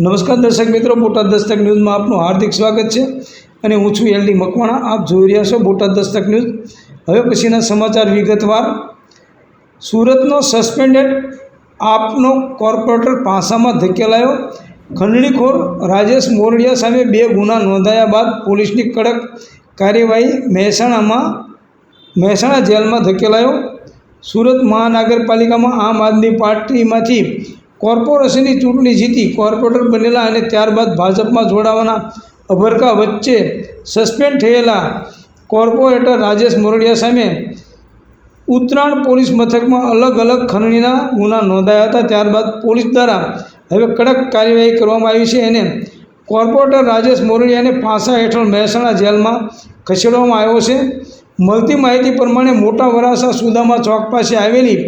નમસ્કાર દર્શક મિત્રો, બોટાદ દસ્તક ન્યૂઝમાં આપનું હાર્દિક સ્વાગત છે અને હું છું એલડી મકવાણા. આપ જોઈ રહ્યા છો બોટાદ દસ્તક ન્યૂઝ. હવે પછીના સમાચાર વિગતવાર. સુરતનો સસ્પેન્ડેડ આપનો કોર્પોરેટર પાસામાં ધકેલાયો. ખંડણીખોર રાજેશ મોરડિયા સામે બે ગુના નોંધાયા બાદ પોલીસની કડક કાર્યવાહી મહેસાણામાં, મહેસાણા જેલમાં ધકેલાયો. સુરત મહાનગરપાલિકામાં આમ આદમી પાર્ટીમાંથી કોર્પોરેશનની ચૂંટણી જીતી, કોર્પોરેટર બનેલા અને ત્યારબાદ ભાજપમાં જોડાવાના અભરકા વચ્ચે સસ્પેન્ડ થયેલા કોર્પોરેટર રાજેશ મોરડિયા સામે ઉત્તરાયણ પોલીસ મથકમાં અલગ અલગ ખંડણીના ગુના નોંધાયા હતા. ત્યારબાદ પોલીસ દ્વારા હવે કડક કાર્યવાહી કરવામાં આવી છે અને કોર્પોરેટર રાજેશ મોરડિયાને પાસા હેઠળ મહેસાણા જેલમાં ખસેડવામાં આવ્યો છે. મળતી માહિતી પ્રમાણે મોટા વરાસા સુદામા ચોક પાસે આવેલી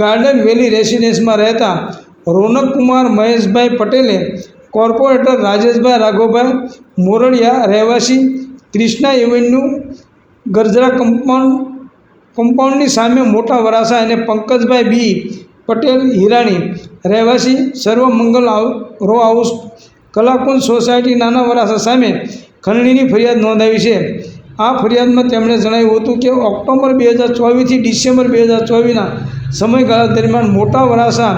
ગાર્ડન વેલી રેસિડેન્સમાં રહેતા રોનકકુમાર મહેશભાઈ પટેલે કોર્પોરેટર રાજેશભાઈ રાઘવભાઈ મોરડિયા રહેવાસી ક્રિષ્ના એવન્યુ ગરજરા કમ્પાઉન્ડ કમ્પાઉન્ડની સામે મોટા વરાસા અને પંકજભાઈ બી પટેલ હિરાણી રહેવાસી Sarvamangal house- row house Kalakunj society Nana Varasa સામે ખંડણીની ફરિયાદ નોંધાવી છે. આ ફરિયાદમાં તેમણે જણાવ્યું હતું કે ઓક્ટોબર બે હજાર ચોવીસથી ડિસેમ્બર બે હજાર ચોવીસના સમયગાળા દરમિયાન મોટા વરાસા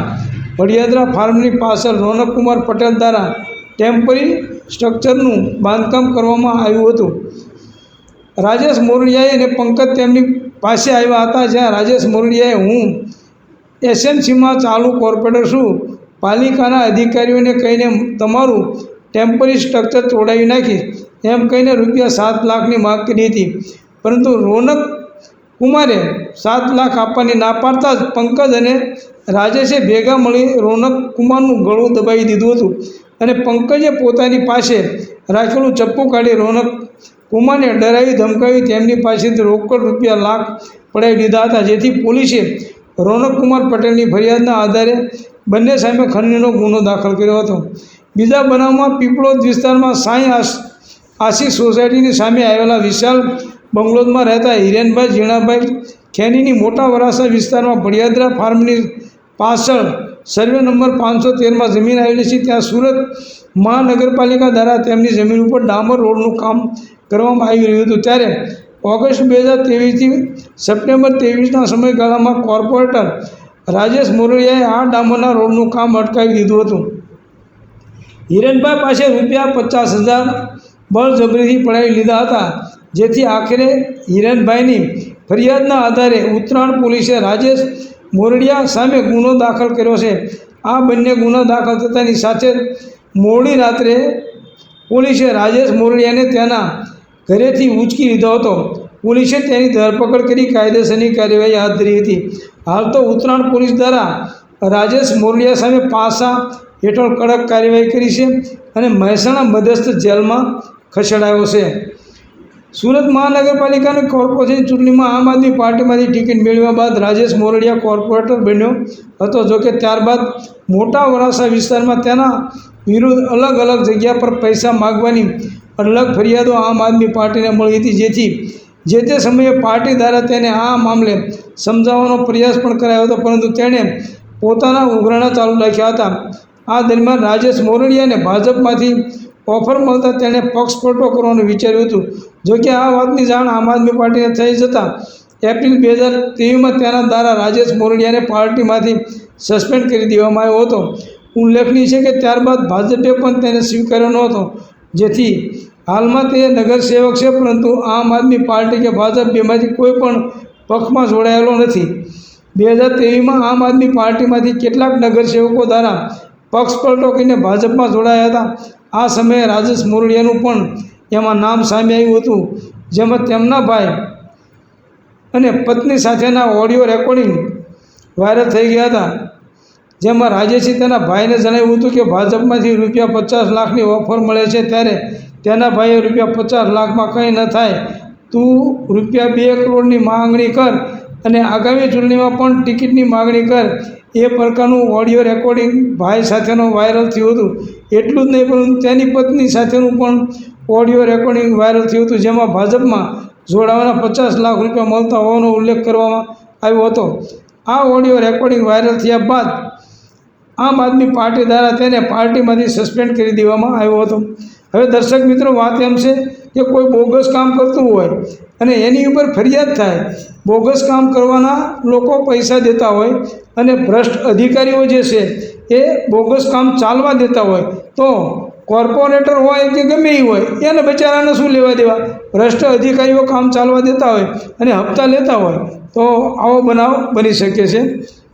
વડિયાદરા ફાર્મની પાછળ રોનકકુમાર પટેલ દ્વારા ટેમ્પરરી સ્ટ્રક્ચરનું બાંધકામ કરવામાં આવ્યું હતું. રાજેશ મોરડિયાએ અને પંકજ તેમની પાસે આવ્યા હતા, જ્યાં રાજેશ મોરડિયાએ હું એસએમસીમાં ચાલુ કોર્પોરેટર છું, પાલિકાના અધિકારીઓને કહીને તમારું ટેમ્પરરી સ્ટ્રક્ચર તોડાવી નાખી એમ કહીને રૂપિયા સાત લાખની માગ કરી હતી. પરંતુ રોનક કુમારે સાત લાખ આપવાની ના પાડતા જ પંકજ અને રાજેશે ભેગા મળી રોનક કુમારનું ગળું દબાવી દીધું હતું. અને પંકજે પોતાની પાસે રાખેલું ચપ્પુ કાઢી રોનક કુમારને ડરાવી ધમકાવી તેમની પાસેથી રોકડ રૂપિયા લાખ પડાવી દીધા હતા. જેથી પોલીસે રોનક કુમાર પટેલની ફરિયાદના આધારે બંને સામે ખંડણીનો ગુનો દાખલ કર્યો હતો. બીજા બનાવમાં પીપળોદ વિસ્તારમાં સાંઈ આશ આશીષ સોસાયટીની સામે આવેલા વિશાલ બંગલોઝમાં રહેતા હિરેનભાઈ, ઝીણાભાઈ ખેનીની મોટા વરાસા વિસ્તારમાં ભડિયાદરા ફાર્મની પાછળ સર્વે નંબર પાંચસો તેરમાં જમીન આવેલી છે. ત્યાં સુરત મહાનગરપાલિકા દ્વારા તેમની જમીન ઉપર ડામર રોડનું કામ કરવામાં આવી રહ્યું હતું. ત્યારે ઓગસ્ટ બે હજાર ત્રેવીસથી સપ્ટેમ્બર ત્રેવીસના સમયગાળામાં કોર્પોરેટર રાજેશ મોરડિયાએ આ ડામરના રોડનું કામ અટકાવી દીધું હતું. હિરેનભાઈ પાસે રૂપિયા પચાસ હજાર બળજબરીથી પડાવી લીધા હતા. જેથી આખરે હિરેનભાઈની ફરિયાદના આધારે ઉત્તરાયણ પોલીસે રાજેશ મોરડિયા સામે ગુનો દાખલ કર્યો છે. આ બંને ગુનો દાખલ થતાની સાથે મોડી રાત્રે પોલીસે રાજેશ મોરડિયાને તેના ઘરેથી ઉંચકી લીધો હતો. પોલીસે તેની ધરપકડ કરી કાયદેસરની કાર્યવાહી હાથ ધરી હતી. હાલ તો ઉત્તરાયણ પોલીસ દ્વારા રાજેશ મોરડિયા સામે પાસા હેઠળ કડક કાર્યવાહી કરી છે અને મહેસાણા મધ્યસ્થ જેલમાં ખસેડાયો છે. સુરત મહાનગરપાલિકાની કોર્પોરેશન ચૂંટણીમાં આમ આદમી પાર્ટીમાંથી ટિકિટ મેળવ્યા બાદ રાજેશ મોરડિયા કોર્પોરેટર બન્યો હતો જોકે ત્યારબાદ મોટા વરાસા વિસ્તારમાં તેના વિરુદ્ધ અલગ અલગ જગ્યા પર પૈસા માગવાની અલગ ફરિયાદો આમ આદમી પાર્ટીને મળી હતી, જેથી જે તે સમયે પાર્ટી દ્વારા તેને આ મામલે સમજાવવાનો પ્રયાસ પણ કરાયો હતો, પરંતુ તેણે પોતાના ઉઘરાણા ચાલુ રાખ્યા હતા. આ દરમિયાન રાજેશ મોરડિયાને ભાજપમાંથી ઓફર મળતા તેણે પક્ષપલટો કરવાનું વિચાર્યું હતું. જોકે આ વાતની જાણ આમ આદમી પાર્ટીને થઈ જતાં એપ્રિલ બે હજાર ત્રેવીસમાં તેના દ્વારા રાજેશ મોરડિયાને પાર્ટીમાંથી સસ્પેન્ડ કરી દેવામાં આવ્યો હતો. ઉલ્લેખનીય છે કે ત્યારબાદ ભાજપે પણ તેને સ્વીકાર્યો નહોતો જેથી હાલમાં તે નગરસેવક છે, પરંતુ આમ આદમી પાર્ટી કે ભાજપ બેમાંથી કોઈ પણ પક્ષમાં જોડાયેલો નથી. બે હજાર ત્રેવીસમાં આમ આદમી પાર્ટીમાંથી કેટલાક નગરસેવકો દ્વારા પક્ષપલટો કરીને ભાજપમાં જોડાયા હતા. આ સમયે રાજેશ મોરડિયાનું પણ એમાં નામ સામે આવ્યું હતું, જેમાં તેમના ભાઈ અને પત્ની સાથેના ઓડિયો રેકોર્ડિંગ વાયરલ થઈ ગયા હતા. જેમાં રાજેશે તેના ભાઈને જણાવ્યું હતું કે ભાજપમાંથી રૂપિયા પચાસ લાખની ઓફર મળે છે ત્યારે તેના ભાઈએ રૂપિયા પચાસ લાખમાં કંઈ ન થાય. તું રૂપિયા બે કરોડની માંગણી કર અને આગામી ચૂંટણીમાં પણ ટિકિટની માગણી કર. એ પ્રકારનું ઓડિયો રેકોર્ડિંગ ભાઈ સાથેનો વાયરલ થયું હતું. એટલું જ નહીં, પરંતુ તેની પત્ની સાથેનું પણ ઓડિયો રેકોર્ડિંગ વાયરલ થયું હતું, જેમાં ભાજપમાં જોડાવાના પચાસ લાખ રૂપિયા મળતા હોવાનો ઉલ્લેખ કરવામાં આવ્યો હતો. આ ઓડિયો રેકોર્ડિંગ વાયરલ થયા બાદ આમ આદમી પાર્ટી દ્વારા તેને પાર્ટીમાંથી સસ્પેન્ડ કરી દેવામાં આવ્યો હતો. હવે દર્શક મિત્રો, વાત એમ છે કે કોઈ બોગસ કામ કરતું હોય અને એની ઉપર ફરિયાદ થાય, બોગસ કામ કરવાના લોકો પૈસા દેતા હોય અને ભ્રષ્ટ અધિકારીઓ જે છે એ બોગસ કામ ચાલવા દેતા હોય, તો કોર્પોરેટર હોય કે ગમે એ હોય, એને બચારાને શું લેવા દેવા? ભ્રષ્ટ અધિકારીઓ કામ ચાલવા દેતા હોય અને હપ્તા લેતા હોય, તો આવો બનાવ બની શકે છે.